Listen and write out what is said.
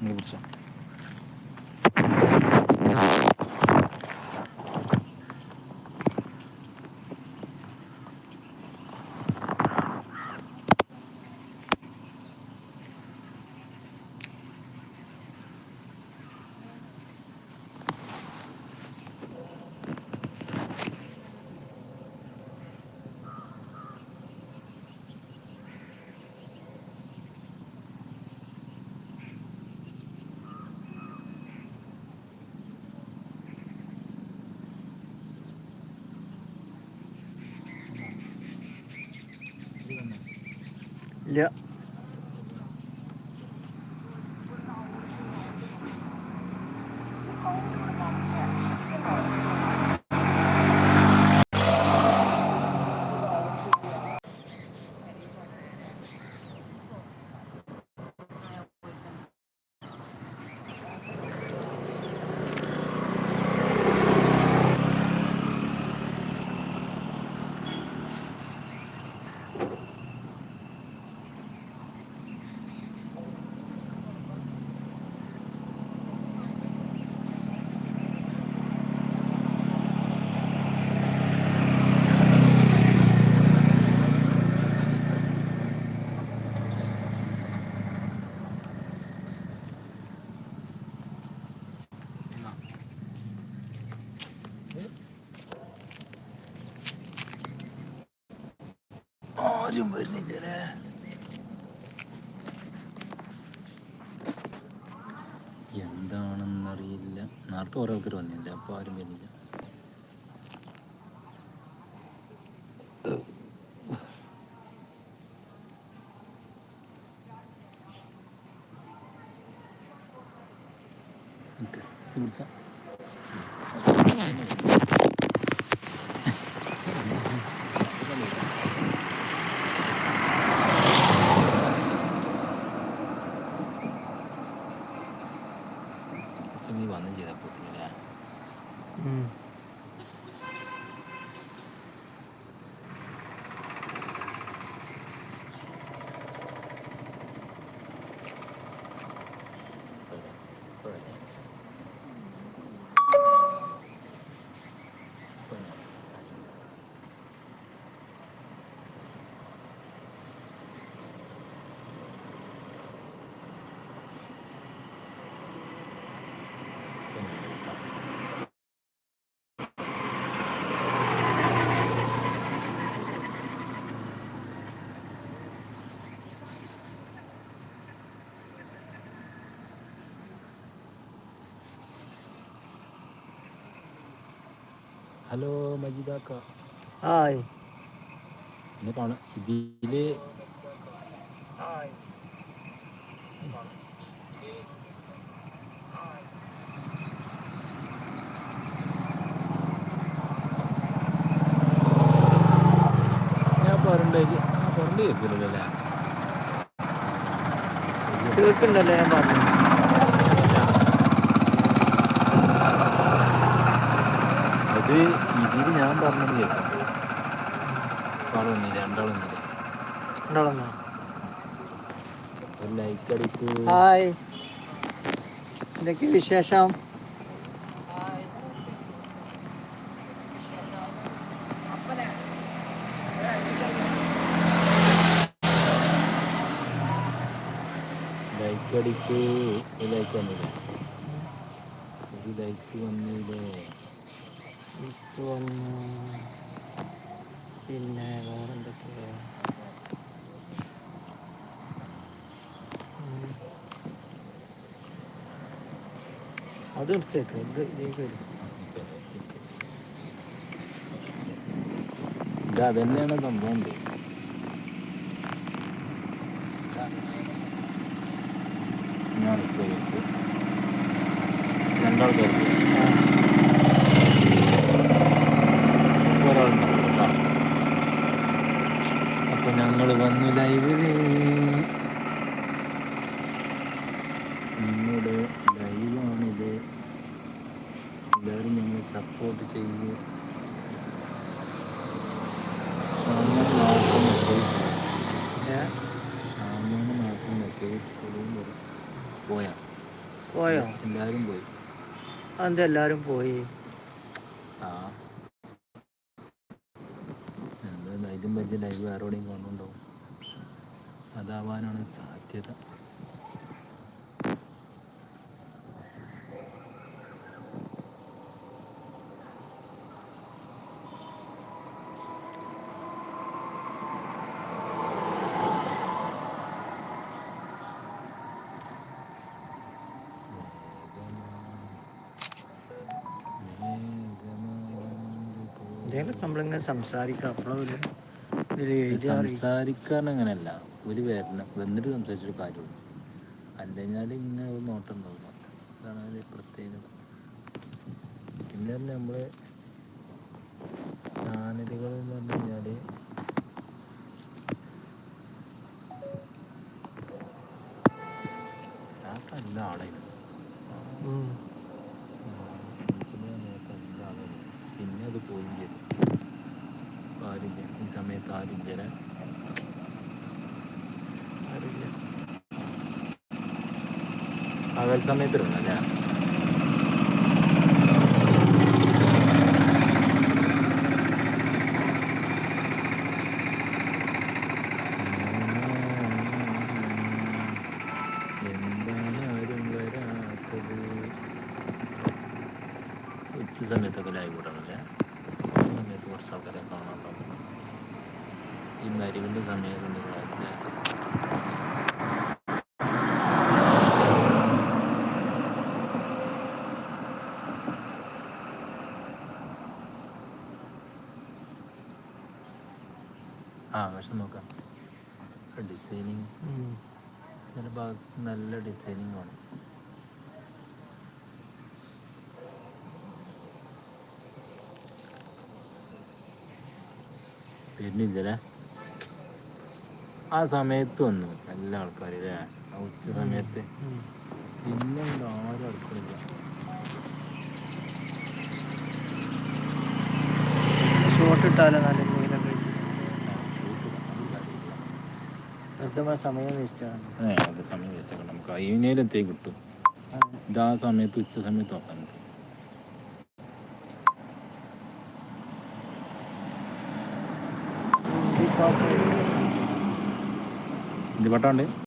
me เยอะ ആരും വരുന്നില്ലേ എന്താണെന്നറിയില്ല. നേരത്തെ ഓരോ ആൾക്കാർ വന്നില്ല അപ്പോൾ ആരും വരുന്നില്ല. ഓക്കെ ഹലോ മജീദാക്ക ഹായ് എന്നെ കാണാം ഇതിൽ ഞാൻ പറഞ്ഞു അല്ലേ കേൾക്കണ്ടല്ലോ ഞാൻ പറഞ്ഞു അത് ഇതിൽ ഞാൻ പറഞ്ഞത് കേൾക്കാം ആൾ രണ്ടാളൊന്നില്ല. ഉണ്ടാവുന്ന ഒരു ലൈക്ക് അടിക്കൂ. ഹായ് എന്തൊക്കെ വിശേഷം? ലൈക്ക് അടിക്കൂ. ലൈക്ക് വന്നില്ല. ഒരു ലൈക്ക് വന്നില്ലേ? ഇപ്പൊ വന്നു. പിന്നെ വേറെ എന്തൊക്കെയാ? അത് എടുത്തേക്ക് ഇത് ഇതിലേക്ക് വരും. ഇത് സംഭവം. ഞാൻ രണ്ടാൾക്കാർക്ക്. എല്ലാവരും ഞങ്ങൾ സപ്പോർട്ട് ചെയ്യൂ ഷാമോന് മെസ്സേജ് ഏ? ഷാമോന് മാത്രം മെസ്സേജ് പോയാ. പോയോ? എല്ലാവരും പോയി. അതെന്താ എല്ലാവരും പോയി? ആ. എന്താ ഇതും വലിയ ലൈവ് വേറെ എവിടെയും കൊണ്ടുണ്ടാവും അതാവാനാണ് സാധ്യത. എന്തെങ്കിലും നമ്മളിങ്ങനെ സംസാരിക്കാം. അപ്പോഴും ഇതിൽ എഴുതി അറിയിക്കും സംസാരിക്കാൻ അങ്ങനെയല്ല ഒരു വരണം. വന്നിട്ട് സംസാരിച്ചൊരു കാര്യമുള്ളൂ. അല്ലെങ്കിൽ ഇങ്ങനെ ഒരു നോട്ടം ഉണ്ടാവില്ല. അതാണ് അതിന്റെ പ്രത്യേകത പിന്നെ നമ്മൾ ചാനലുകൾ എന്ന് പറഞ്ഞു കഴിഞ്ഞാൽ നല്ല ആളായിരുന്നു ഉം. നല്ല ആളായിരുന്നു പിന്നെ അത് പോയി ചെയ്തു ഇപ്പം ആരുമില്ല ഈ സമയത്ത് ആരും അല്ലേ? ആരുമില്ല. പകൽ സമയത്തിരുന്നല്ലേ സമയത്തൊക്കെ ലൈവ് ഇടണല്ലേ സമയത്ത് കുറച്ച് ആൾക്കാരെ കാണാനുണ്ടാവും ഈ മരുവിന്റെ സമയത്ത് നിങ്ങളെ ആ പക്ഷെ നോക്കാം ഡിസൈനിങ്. ചില ഭാഗത്ത് നല്ല ഡിസൈനിങ് ആണ് വരുന്നില്ലല്ലേ ആ സമയത്ത് വന്നു എല്ലാ ആൾക്കാരും അല്ലേ ആ ഉച്ച സമയത്ത്. പിന്നെ ആരും അടുക്കളില്ല ഷോട്ട് ഇട്ടാലോ നല്ല എന്തെങ്കിലുമൊക്കെ സമയം വേസ്റ്റാണ് ഏ അത് സമയം വേസ്റ്റ് നമുക്ക് അയിനേലെത്തേ കിട്ടും. ഇത് ആ സമയത്ത് ഉച്ച സമയത്ത് നോക്കാൻ ഇത് പട്ടാണ്ട്